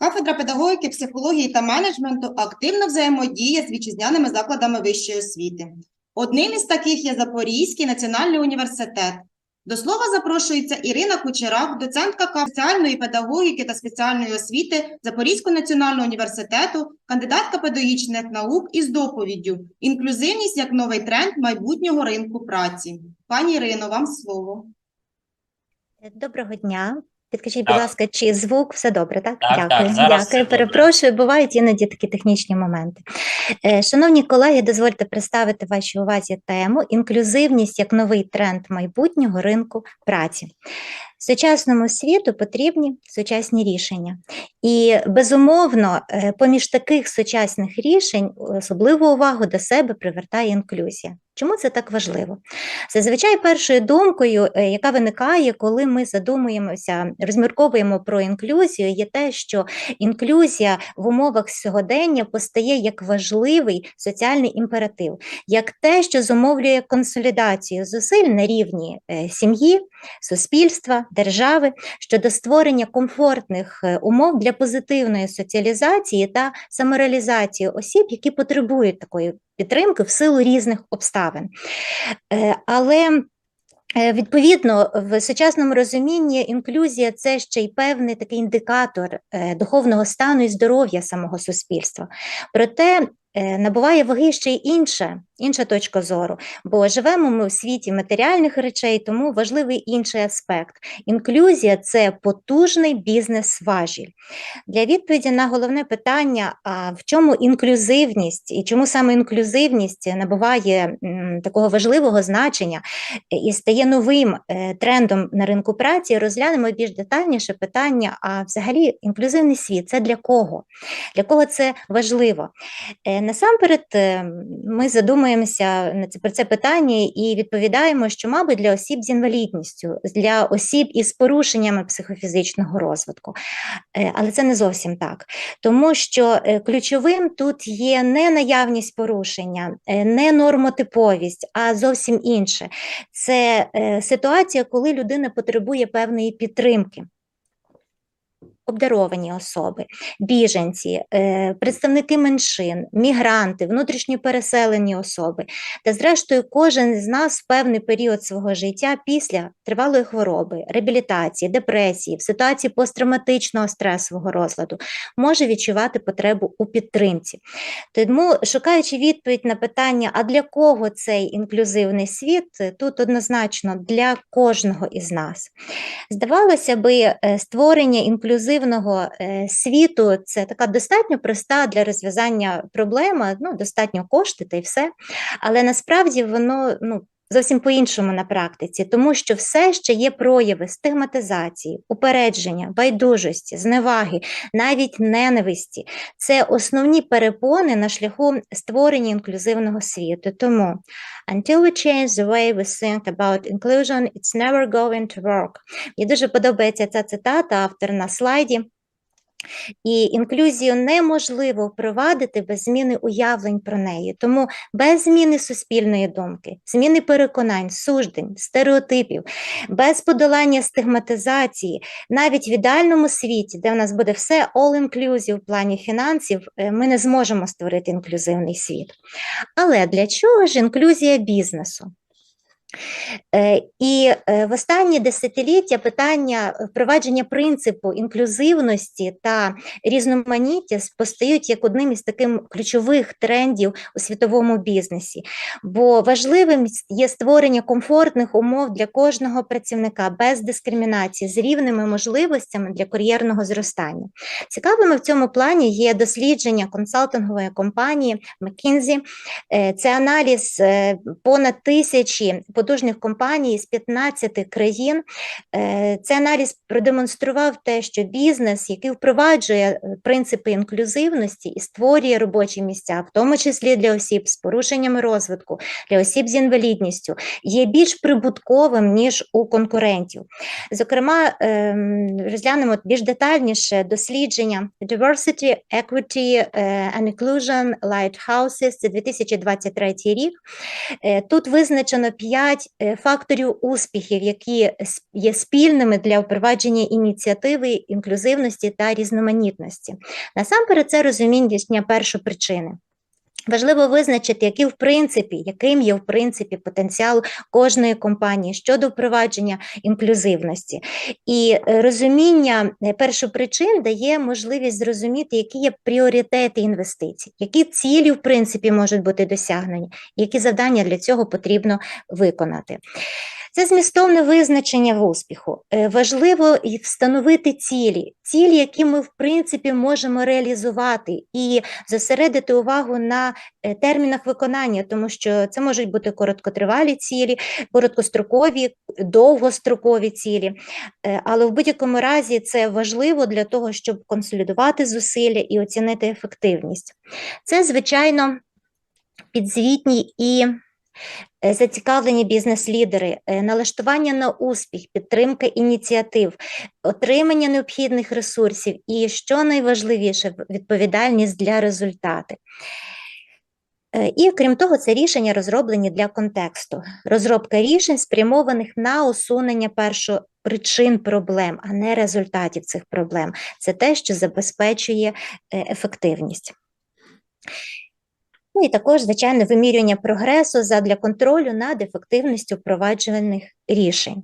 Кафедра педагогіки, психології та менеджменту активно взаємодіє з вітчизняними закладами вищої освіти. Одним із таких є Запорізький національний університет. До слова запрошується Ірина Кучерак, доцентка соціальної педагогіки та спеціальної освіти Запорізького національного університету, кандидатка педагогічних наук із доповіддю «Інклюзивність як новий тренд майбутнього ринку праці». Пані Ірино, вам слово. Доброго дня. Підкажіть, будь Так. ласка, чи звук все добре, так? Так, так, Дякую. зараз все Дякую. добре. Перепрошую, бувають іноді такі технічні моменти. Е, Шановні колеги, дозвольте представити вашій увазі тему інклюзивність як новий тренд майбутнього ринку праці. Сучасному світу потрібні сучасні рішення. І безумовно, е, поміж таких сучасних рішень особливу увагу до себе привертає інклюзія. Чому це так важливо? Зазвичай першою думкою, е, яка виникає, коли ми задумуємося, розмірковуємо про інклюзію, є те, що інклюзія в умовах сьогодення постає як важливий соціальний імператив, як те, що зумовлює консолідацію зусиль на рівні е, сім'ї, суспільства, держави щодо створення комфортних е, умов для позитивної соціалізації та самореалізації осіб, які потребують такої підтримки в силу різних обставин. Е, Але е, Відповідно, в сучасному розумінні інклюзія це ще й певний такий індикатор духовного стану і здоров'я самого суспільства. Проте набуває ваги ще й інша, інша точка зору, бо живемо ми у світі матеріальних речей, тому важливий інший аспект. Інклюзія це потужний бізнес-важіль. Для відповіді на головне питання, а в чому інклюзивність і чому саме інклюзивність набуває такого важливого значення і стає новим е, трендом на ринку праці, розглянемо більш детальніше питання, а взагалі інклюзивний світ це для кого? Для кого це важливо? Е, Насамперед, е, ми задумуємося про це питання і відповідаємо, що, мабуть, для осіб з інвалідністю, для осіб із порушеннями психофізичного розвитку. Е, Але це не зовсім так, тому що е, ключовим тут є не наявність порушення, е, не нормотиповість, а зовсім інше. Це ситуація, коли людина потребує певної підтримки. Обдаровані особи, біженці, е, представники меншин, мігранти, внутрішньо переселені особи. Та, зрештою, кожен з нас в певний період свого життя після тривалої хвороби, реабілітації, депресії, в ситуації посттравматичного стресового розладу може відчувати потребу у підтримці. Тому, шукаючи відповідь на питання, а для кого цей інклюзивний світ, тут однозначно для кожного із нас. Здавалося би, е, створення інклюзивного е, світу це така достатньо проста для розв'язання проблема, ну, достатньо кошти та й все. Але насправді воно ну, зовсім по-іншому на практиці, тому що все ще є прояви стигматизації, упередження, байдужості, зневаги, навіть ненависті. Це основні перепони на шляху створення інклюзивного світу. Тому until we change the way we think about inclusion, it's never going to work. Мені дуже подобається ця цитата, автор на слайді. І інклюзію неможливо впровадити без зміни уявлень про неї. Тому без зміни суспільної думки, зміни переконань, суждень, стереотипів, без подолання стигматизації, навіть в ідеальному світі, де в нас буде все all-inclusive в плані фінансів, е, ми не зможемо створити інклюзивний світ. Але для чого ж інклюзія бізнесу? Е, І е, в останні десятиліття питання впровадження принципу інклюзивності та різноманіття постають як одним із таких ключових трендів у світовому бізнесі. Бо важливим є створення комфортних умов для кожного працівника без дискримінації з рівними можливостями для кар'єрного зростання. Цікавими в цьому плані є дослідження консалтингової компанії McKinsey. Е, Це аналіз понад тисячі потужних компаній з 15 країн. Е, Цей аналіз продемонстрував те, що бізнес, який впроваджує е, принципи інклюзивності і створює робочі місця, в тому числі для осіб з порушеннями розвитку, для осіб з інвалідністю, є більш прибутковим ніж у конкурентів. Зокрема, ем, розглянемо більш детальніше дослідження Diversity, Equity е, and Inclusion Lighthouses, це 2023 рік. Тут визначено 5 п'ять е, факторів успіхів, які є спільними для впровадження ініціативи, інклюзивності та різноманітності. Насамперед, це розуміння першопричини. Важливо визначити, які в принципі, яким є в принципі потенціал кожної компанії щодо впровадження інклюзивності. І е, розуміння е, першопричин дає можливість зрозуміти, які є пріоритети інвестицій, які цілі в принципі можуть бути досягнені, які завдання для цього потрібно виконати. Це змістовне визначення в успіху. Е, Важливо встановити цілі, цілі, які ми в принципі можемо реалізувати, і зосередити увагу на е, термінах виконання, тому що це можуть бути короткотривалі цілі, короткострокові, довгострокові цілі. Е, Але в будь-якому разі це важливо для того, щоб консолідувати зусилля і оцінити ефективність. Це, звичайно, підзвітні і зацікавлені бізнес-лідери, е, налаштування на успіх, підтримка ініціатив, отримання необхідних ресурсів і, що найважливіше, відповідальність для результату. Е, І крім того, це рішення розроблені для контексту. Розробка рішень спрямованих на усунення першопричин проблем, а не результатів цих проблем. Це те, що забезпечує е, ефективність. Ну і також, звичайно, вимірювання прогресу задля контролю над ефективністю впроваджуваних рішень.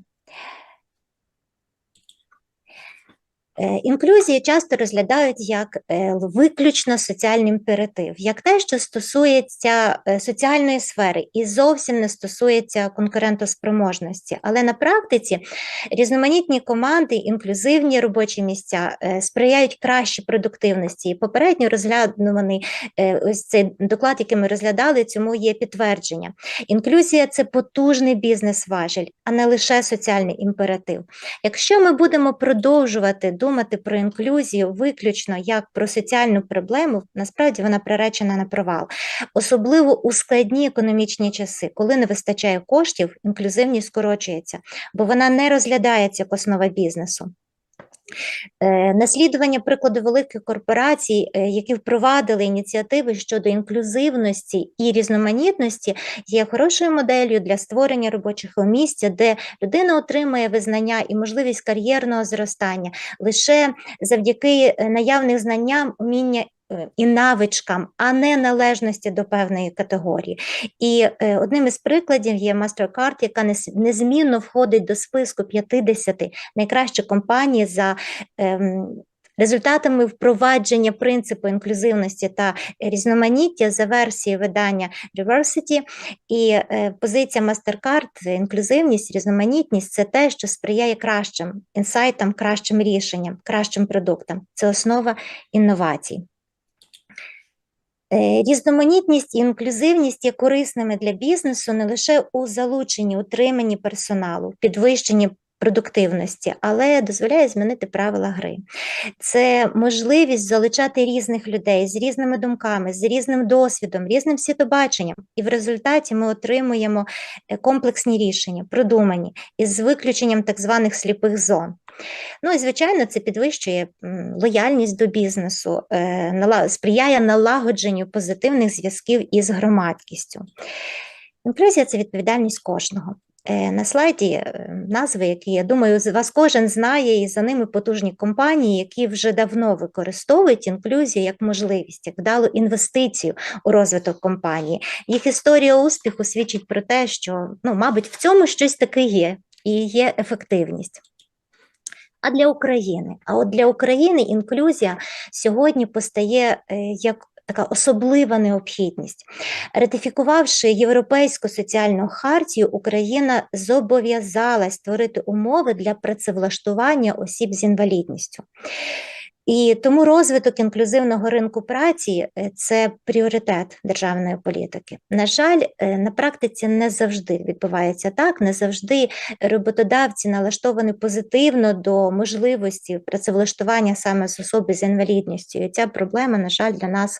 Е, Інклюзії часто розглядають як е, виключно соціальний імператив, як те, що стосується е, соціальної сфери і зовсім не стосується конкурентоспроможності. Але на практиці різноманітні команди, інклюзивні робочі місця сприяють кращій продуктивності. І попередньо розглянуваний ось цей доклад, який ми розглядали, цьому є підтвердження. Інклюзія це потужний бізнес-важель, а не лише соціальний імператив. Якщо ми будемо продовжувати думати про інклюзію виключно як про соціальну проблему, насправді вона приречена на провал. Особливо у складні економічні часи, коли не вистачає коштів, інклюзивність скорочується, бо вона не розглядається як основа бізнесу. Е, Наслідування прикладу великих корпорацій, е, які впровадили ініціативи щодо інклюзивності і різноманітності, є хорошою моделлю для створення робочого місця, де людина отримує визнання і можливість кар'єрного зростання. Лише завдяки е, наявним знанням, уміння і навичкам, а не належності до певної категорії. І е, одним із прикладів є MasterCard, яка незмінно входить до списку 50 найкращих компаній за ем, результатами впровадження принципу інклюзивності та різноманіття за версією видання Diversity. І е, позиція MasterCard, інклюзивність, різноманітність це те, що сприяє кращим інсайтам, кращим рішенням, кращим продуктам. Це основа інновацій. Е, Різноманітність і інклюзивність є корисними для бізнесу не лише у залученні, утриманні персоналу, підвищенні продуктивності, але дозволяє змінити правила гри. Це можливість залучати різних людей з різними думками, з різним досвідом, різним світобаченням. І в результаті ми отримуємо е, комплексні рішення, продумані, із виключенням так званих сліпих зон. Ну і звичайно, це підвищує лояльність до бізнесу, е, сприяє налагодженню позитивних зв'язків із громадськістю. Інклюзія це відповідальність кожного. Е, На слайді е, назви, які я думаю, з вас кожен знає, і за ними потужні компанії, які вже давно використовують інклюзію як можливість, як вдалу інвестицію у розвиток компанії. Їх історія успіху свідчить про те, що ну, мабуть, в цьому щось таке є, і є ефективність. А для України? А от для України інклюзія сьогодні постає е, як така особлива необхідність. Ратифікувавши Європейську соціальну хартію, Україна зобов'язалась створити умови для працевлаштування осіб з інвалідністю. І тому розвиток інклюзивного ринку праці е, це пріоритет державної політики. На жаль, е, на практиці не завжди відбувається так, не завжди роботодавці налаштовані позитивно до можливості працевлаштування саме з особи з інвалідністю. І ця проблема, на жаль, для нас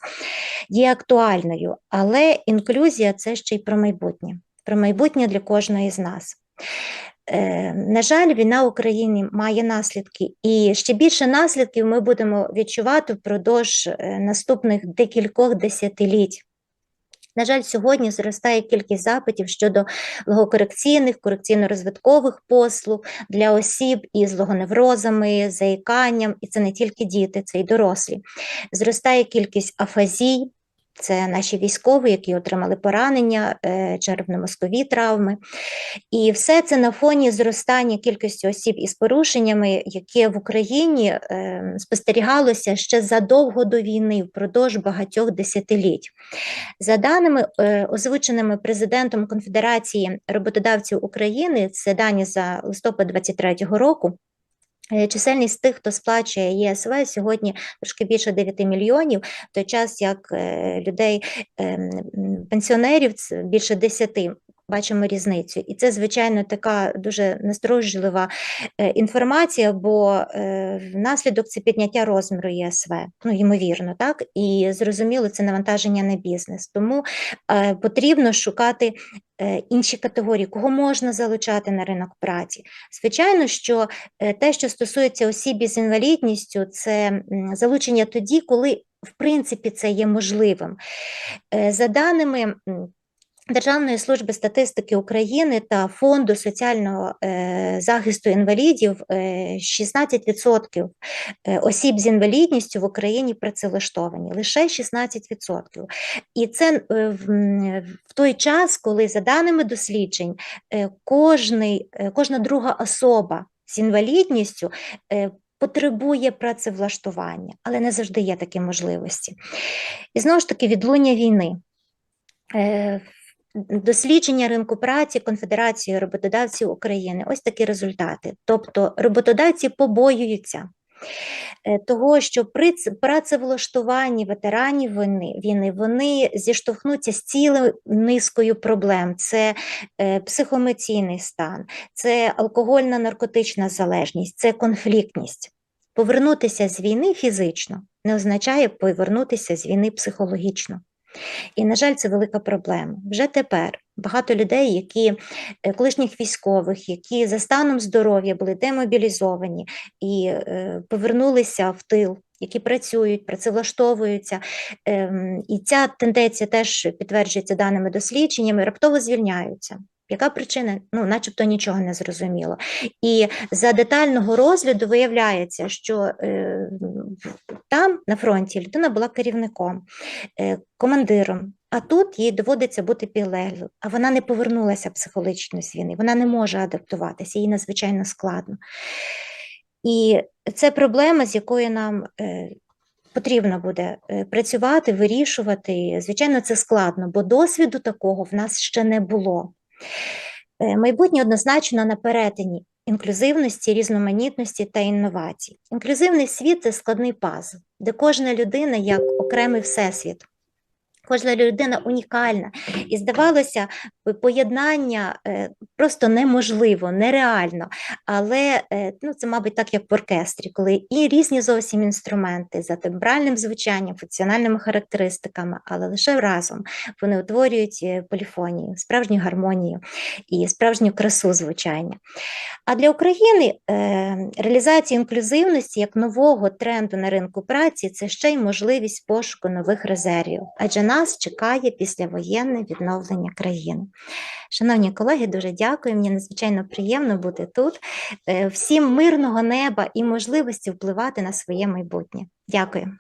є актуальною. Але інклюзія це ще й про майбутнє, про майбутнє для кожної з нас. Е, На жаль, війна в Україні має наслідки, і ще більше наслідків ми будемо відчувати впродовж е, наступних декількох десятиліть. На жаль, сьогодні зростає кількість запитів щодо логокорекційних, корекційно-розвиткових послуг для осіб із логоневрозами, заїканням, і це не тільки діти, це й дорослі. Зростає кількість афазій, це наші військові, які отримали поранення, е, черепно-мозкові травми. І все це на фоні зростання кількості осіб із порушеннями, яке в Україні е, спостерігалося ще задовго до війни, впродовж багатьох десятиліть. За даними, е, озвученими президентом Конфедерації роботодавців України, це дані за листопад 2023 року. Е, Чисельність тих, хто сплачує ЄСВ, сьогодні трошки більше 9 мільйонів, в той час як е, людей, ем, пенсіонерів більше 10. Бачимо різницю, і це звичайно така дуже насторожлива е, інформація, бо е, внаслідок це підняття розміру ЄСВ, ну ймовірно, так і зрозуміло, це навантаження на бізнес. Тому е, потрібно шукати інші категорії, кого можна залучати на ринок праці. Звичайно, що те, що стосується осіб із інвалідністю, це залучення тоді, коли в принципі це є можливим. За даними Державної служби статистики України та Фонду соціального е, захисту інвалідів е, 16% е, осіб з інвалідністю в Україні працевлаштовані, лише 16%. І це е, в, той час, коли за даними досліджень, е, кожний, е, кожна друга особа з інвалідністю е, потребує працевлаштування, але не завжди є такі можливості. І знову ж таки, відлуння війни. Дослідження ринку праці Конфедерації роботодавців України. Ось такі результати. Тобто роботодавці побоюються е, того, що при працевлаштуванні ветеранів війни, війни вони зіштовхнуться з цілою низкою проблем: це е, психоемоційний стан, це алкогольна наркотична залежність, це конфліктність. Повернутися з війни фізично не означає повернутися з війни психологічно. І, на жаль, це велика проблема. Вже тепер багато людей, які е, колишніх військових, які за станом здоров'я були демобілізовані і е, повернулися в тил, які працюють, працевлаштовуються. Ем, і ця тенденція теж підтверджується даними дослідженнями, раптово звільняються. Яка причина? Ну, начебто нічого не зрозуміло. І за детального розгляду виявляється, що е, там на фронті людина була керівником, е, командиром, а тут їй доводиться бути підлеглою, а вона не повернулася психологічно з війни, вона не може адаптуватися, їй надзвичайно складно. І це проблема, з якою нам е, потрібно буде е, працювати, вирішувати. Звичайно, це складно, бо досвіду такого в нас ще не було. Е, Майбутнє однозначно на перетині інклюзивності, різноманітності та інновацій. Інклюзивний світ це складний пазл, де кожна людина як окремий всесвіт. Кожна людина унікальна, і здавалося, поєднання е, просто неможливо, нереально. Але е, ну, це, мабуть, так, як в оркестрі, коли і різні зовсім інструменти за тембральним звучанням, функціональними характеристиками, але лише разом вони утворюють е, поліфонію, справжню гармонію і справжню красу звучання. А для України реалізація інклюзивності як нового тренду на ринку праці це ще й можливість пошуку нових резервів, адже нас чекає післявоєнне відновлення країни. Шановні колеги, дуже дякую. Мені надзвичайно приємно бути тут. Е, Всім мирного неба і можливості впливати на своє майбутнє. Дякую.